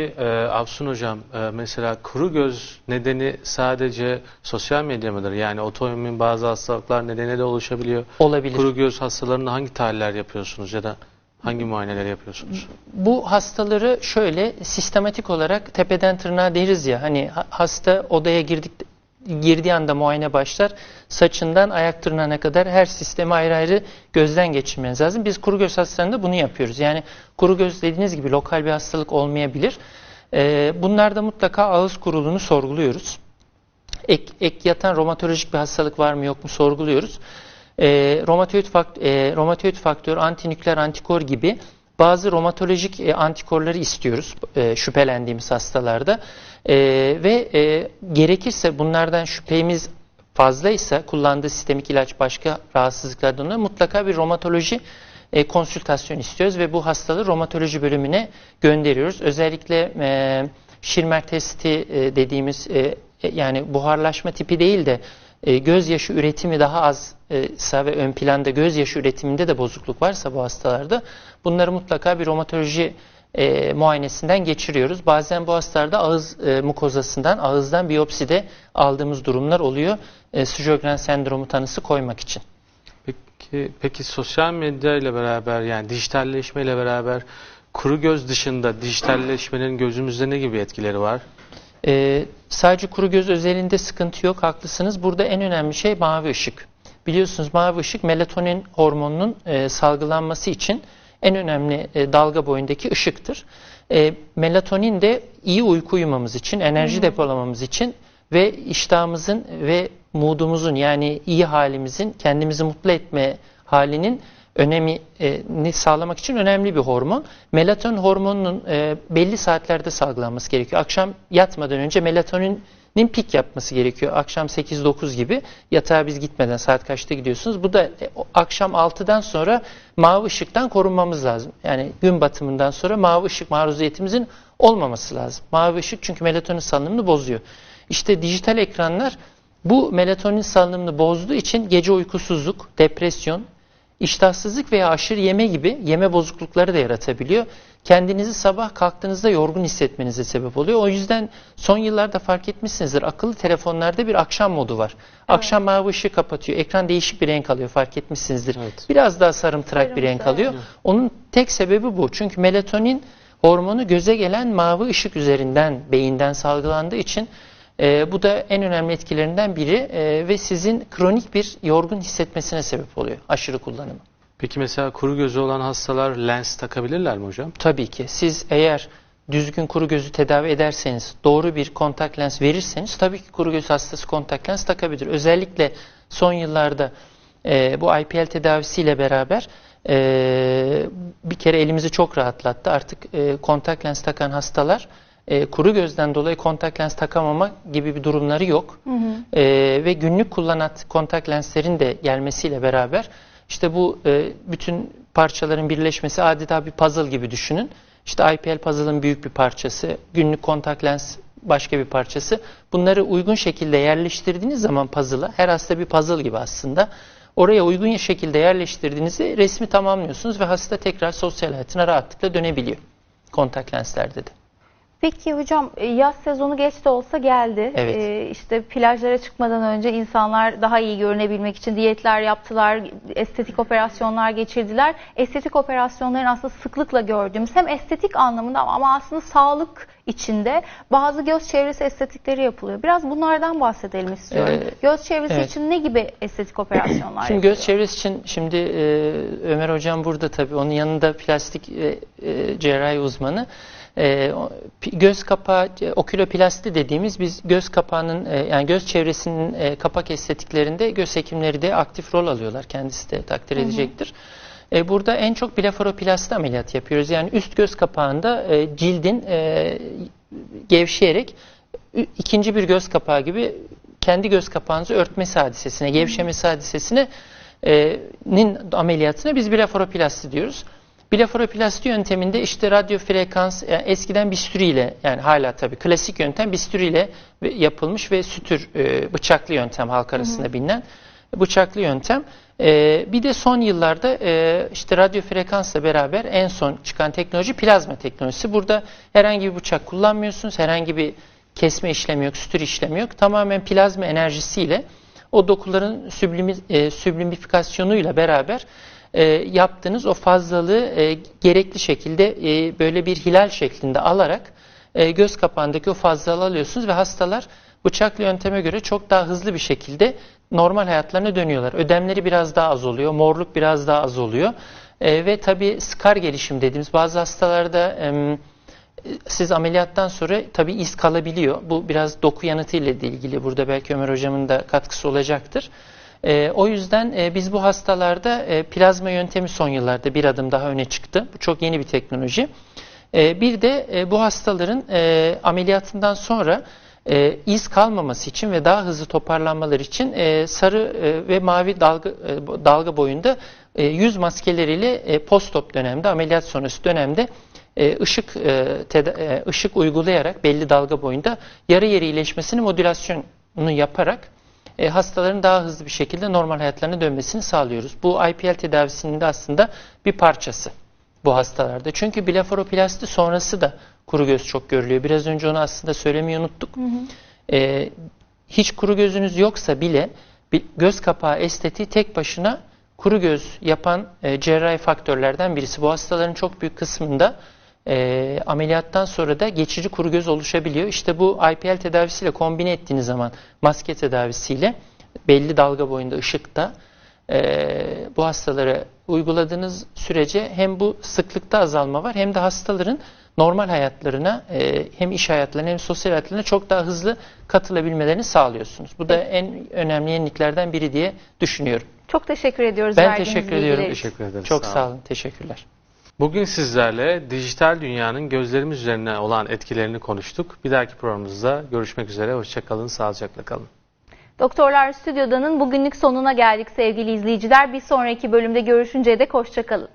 Ee, Afsun Hocam, e, mesela kuru göz nedeni sadece sosyal medya mıdır? Yani otoimmün bazı hastalıklar nedeniyle de oluşabiliyor. Olabilir. Kuru göz hastalarında hangi tahliller yapıyorsunuz ya da hangi muayeneler yapıyorsunuz? Bu hastaları şöyle sistematik olarak tepeden tırnağa deriz ya hani ha- hasta odaya girdik girdiği anda muayene başlar. Saçından ayak tırnağına kadar her sistemi ayrı ayrı gözden geçirmeniz lazım. Biz kuru göz hastalarında bunu yapıyoruz. Yani kuru göz dediğiniz gibi lokal bir hastalık olmayabilir. Ee, bunlarda mutlaka ağız kuruluğunu sorguluyoruz. Ek, ek yatan romatolojik bir hastalık var mı yok mu sorguluyoruz. E, romatoid, fakt, e, romatoid faktör, antinükleer antikor gibi bazı romatolojik e, antikorları istiyoruz e, şüphelendiğimiz hastalarda. E, ve gerekirse bunlardan şüphemiz fazlaysa kullandığı sistemik ilaç başka rahatsızlıklardan dolayı mutlaka bir romatoloji e, istiyoruz ve bu hastalığı romatoloji bölümüne gönderiyoruz. Özellikle e, Schirmer testi dediğimiz yani buharlaşma tipi değil de e, gözyaşı üretimi daha azsa ve ön planda gözyaşı üretiminde de bozukluk varsa bu hastalarda bunları mutlaka bir romatoloji e, muayenesinden geçiriyoruz. Bazen bu hastalarda ağız e, mukozasından, ağızdan biyopside aldığımız durumlar oluyor. E, Sjogren sendromu tanısı koymak için. Peki, peki sosyal medya ile beraber yani dijitalleşme ile beraber kuru göz dışında dijitalleşmenin gözümüzde ne gibi etkileri var? Ee, sadece kuru göz özelinde sıkıntı yok, haklısınız. Burada en önemli şey mavi ışık. Biliyorsunuz mavi ışık melatonin hormonunun e, salgılanması için en önemli e, dalga boyundaki ışıktır. E, melatonin de iyi uyku uyumamız için, enerji depolamamız için ve iştahımızın ve moodumuzun yani iyi halimizin, kendimizi mutlu etme halinin önemini sağlamak için önemli bir hormon. Melatonin hormonunun e, belli saatlerde salgılanması gerekiyor. Akşam yatmadan önce melatoninin pik yapması gerekiyor. Akşam 8-9 gibi yatağa biz gitmeden saat kaçta gidiyorsunuz? Bu da e, akşam 6'dan sonra mavi ışıktan korunmamız lazım. Yani gün batımından sonra mavi ışık maruziyetimizin olmaması lazım. Mavi ışık çünkü melatonin salınımını bozuyor. İşte dijital ekranlar bu melatonin salınımını bozduğu için gece uykusuzluk, depresyon, iştahsızlık veya aşırı yeme gibi yeme bozuklukları da yaratabiliyor. Kendinizi sabah kalktığınızda yorgun hissetmenize sebep oluyor. O yüzden son yıllarda fark etmişsinizdir. Akıllı telefonlarda bir akşam modu var. Akşam mavi ışığı kapatıyor. Ekran değişik bir renk alıyor fark etmişsinizdir. Evet. Biraz daha sarımtırak bir renk Sarımsı, alıyor. Onun tek sebebi bu. Çünkü melatonin hormonu göze gelen mavi ışık üzerinden beyinden salgılandığı için e, bu da en önemli etkilerinden biri e, ve sizin kronik bir yorgun hissetmesine sebep oluyor aşırı kullanımı. Peki mesela kuru gözü olan hastalar lens takabilirler mi hocam? Tabii ki siz eğer düzgün kuru gözü tedavi ederseniz, doğru bir kontak lens verirseniz tabii ki kuru göz hastası kontak lens takabilir. Özellikle son yıllarda e, bu IPL tedavisiyle beraber e, bir kere elimizi çok rahatlattı. Artık e, kontak lens takan hastalar e, kuru gözden dolayı kontak lens takamama gibi bir durumları yok. E, ve günlük kullanan kontak lenslerin de gelmesiyle beraber işte bu e, bütün parçaların birleşmesi adeta bir puzzle gibi düşünün. İşte IPL puzzle'ın büyük bir parçası, günlük kontak lens başka bir parçası. Bunları uygun şekilde yerleştirdiğiniz zaman puzzle'a, her hasta bir puzzle gibi aslında. Oraya uygun şekilde yerleştirdiğinizde resmi tamamlıyorsunuz ve hasta tekrar sosyal hayatına rahatlıkla dönebiliyor. Kontak lenslerde de. Peki hocam e, yaz sezonu geç de olsa geldi. Evet. Ee, işte plajlara çıkmadan önce insanlar daha iyi görünebilmek için diyetler yaptılar, estetik operasyonlar geçirdiler. Estetik operasyonların aslında sıklıkla gördüğümüz hem estetik anlamında ama aslında sağlık içinde bazı göz çevresi estetikleri yapılıyor. Biraz bunlardan bahsedelim istiyorum. Ee, göz çevresi evet. için ne gibi estetik operasyonlar Şimdi yapılıyor? göz çevresi için şimdi e, Ömer hocam burada tabii. Onun yanında plastik e, e, cerrahi uzmanı. E, göz kapağı e, oküloplasti dediğimiz biz göz kapağının e, yani göz çevresinin e, kapak estetiklerinde göz hekimleri de aktif rol alıyorlar. Kendisi de takdir edecektir. E, burada en çok blefaroplasti ameliyat yapıyoruz. Yani üst göz kapağında e, cildin e, gevşeyerek ikinci bir göz kapağı gibi kendi göz kapağınızı örtmesi hadisesine, gevşemesi hadisesine e, nin ameliyatına biz blefaroplasti diyoruz. Blefaroplasti yönteminde işte radyo frekans yani eskiden bistüriyle yani hala tabii klasik yöntem bistüriyle yapılmış ve sütür e, bıçaklı yöntem halk arasında bilinen. bıçaklı yöntem. E, bir de son yıllarda e, işte radyo frekansla beraber en son çıkan teknoloji plazma teknolojisi. Burada herhangi bir bıçak kullanmıyorsunuz, herhangi bir kesme işlemi yok, sütür işlemi yok. Tamamen plazma enerjisiyle o dokuların süblimi, e, süblimifikasyonuyla beraber e, yaptığınız o fazlalığı e, gerekli şekilde e, böyle bir hilal şeklinde alarak e, göz kapağındaki o fazlalığı alıyorsunuz ve hastalar bıçaklı yönteme göre çok daha hızlı bir şekilde normal hayatlarına dönüyorlar. Ödemleri biraz daha az oluyor, morluk biraz daha az oluyor. E, ve tabii skar gelişim dediğimiz bazı hastalarda em, siz ameliyattan sonra tabii iz kalabiliyor. Bu biraz doku yanıtı ile ilgili. Burada belki Ömer hocamın da katkısı olacaktır. E, o yüzden e, biz bu hastalarda e, plazma yöntemi son yıllarda bir adım daha öne çıktı. Bu çok yeni bir teknoloji. E, bir de e, bu hastaların e, ameliyatından sonra e, iz kalmaması için ve daha hızlı toparlanmaları için e, sarı e, ve mavi dalga e, dalga boyunda e, yüz maskeleriyle e, post-op dönemde, ameliyat sonrası dönemde e, ışık e, e, ışık uygulayarak belli dalga boyunda yarı yeri iyileşmesini modülasyonunu yaparak e, hastaların daha hızlı bir şekilde normal hayatlarına dönmesini sağlıyoruz. Bu IPL tedavisinin de aslında bir parçası bu hastalarda. Çünkü blefaroplasti sonrası da kuru göz çok görülüyor. Biraz önce onu aslında söylemeyi unuttuk. E, hiç kuru gözünüz yoksa bile göz kapağı estetiği tek başına kuru göz yapan e, cerrahi faktörlerden birisi. Bu hastaların çok büyük kısmında e, ameliyattan sonra da geçici kuru göz oluşabiliyor. İşte bu IPL tedavisiyle kombine ettiğiniz zaman maske tedavisiyle belli dalga boyunda ışıkta e, bu hastalara uyguladığınız sürece hem bu sıklıkta azalma var hem de hastaların normal hayatlarına e, hem iş hayatlarına hem sosyal hayatlarına çok daha hızlı katılabilmelerini sağlıyorsunuz. Bu da en önemli yeniliklerden biri diye düşünüyorum. Çok teşekkür ediyoruz Ben verdiğiniz teşekkür ediyorum. bilgiler için. Teşekkür ederiz. Çok Sağ olun. Teşekkürler. Bugün sizlerle dijital dünyanın gözlerimiz üzerine olan etkilerini konuştuk. Bir dahaki programımızda görüşmek üzere. Hoşçakalın, sağlıcakla kalın. Doktorlar Stüdyo'danın bugünlük sonuna geldik sevgili izleyiciler. Bir sonraki bölümde görüşünceye dek hoşçakalın.